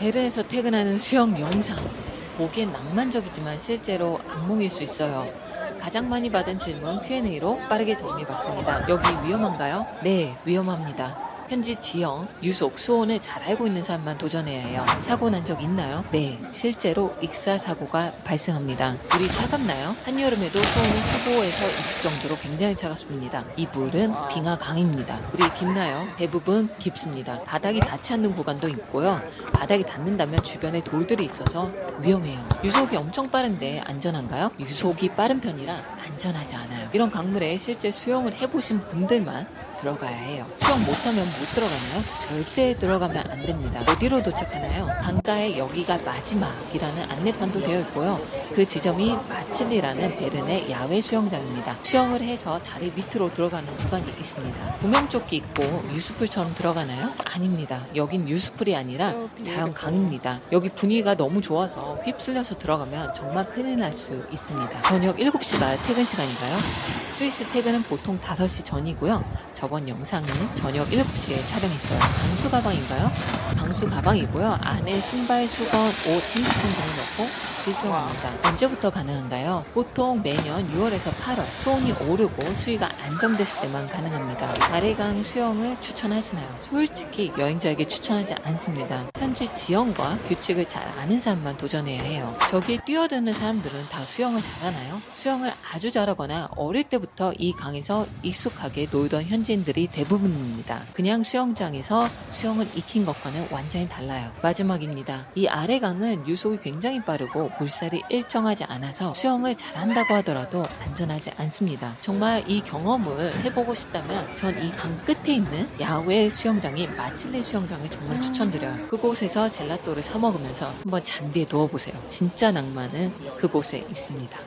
베른에서 퇴근하는 수영 영상. 보기엔 낭만적이지만 실제로 악몽일 수 있어요. 가장 많이 받은 질문 Q&A로 빠르게 정리해봤습니다. 여기 위험한가요? 네, 위험합니다. 현지 지형, 유속, 수온을 잘 알고 있는 사람만 도전해야 해요. 사고 난 적 있나요? 네, 실제로 익사 사고가 발생합니다. 물이 차갑나요? 한여름에도 수온이 15에서 20 정도로 굉장히 차갑습니다. 이 물은 빙하 강입니다. 물이 깊나요? 대부분 깊습니다. 바닥이 닿지 않는 구간도 있고요. 바닥이 닿는다면 주변에 돌들이 있어서 위험해요. 유속이 엄청 빠른데 안전한가요? 유속이 빠른 편이라 안전하지 않아요. 이런 강물에 실제 수영을 해보신 분들만 들어가야 해요. 수영 못하면 못 들어가나요? 절대 들어가면 안 됩니다. 어디로 도착하나요? 강가에 여기가 마지막이라는 안내판도 되어 있고요. 그 지점이 마칠리라는 베른의 야외 수영장입니다. 수영을 해서 다리 밑으로 들어가는 구간이 있습니다. 구명조끼 입고 유스풀처럼 들어가나요? 아닙니다. 여긴 유스풀이 아니라 자연 강입니다. 여기 분위기가 너무 좋아서 휩쓸려서 들어가면 정말 큰일 날 수 있습니다. 저녁 7시가 퇴근 시간인가요? 스위스 퇴근은 보통 5시 전이고요. 저번 영상은 저녁 7시에 촬영했어요. 방수 가방인가요? 방수 가방이고요. 안에 신발, 수건, 옷, 핸드폰 등을 넣고 실수용합니다. 언제부터 가능한가요? 보통 매년 6월에서 8월 수온이 오르고 수위가 안정됐을 때만 가능합니다. 아래강 수영을 추천하시나요? 솔직히 여행자에게 추천하지 않습니다. 현지 지형과 규칙을 잘 아는 사람만 도전해야 해요. 저기에 뛰어드는 사람들은 다 수영을 잘하나요? 수영을 아주 잘하거나 어릴 때부터 이 강에서 익숙하게 놀던 현지인들이 대부분입니다. 그냥 수영장에서 수영을 익힌 것과는 완전히 달라요. 마지막입니다. 이 아래 강은 유속이 굉장히 빠르고 물살이 일정하지 않아서 수영을 잘한다고 하더라도 안전하지 않습니다. 정말 이 경험을 해보고 싶다면 전 이 강 끝에 있는 야외 수영장인 마칠리 수영장을 정말 추천드려요. 그곳에서 젤라또를 사 먹으면서 한번 잔디에 누워보세요. 진짜 낭만은 그곳에 있습니다.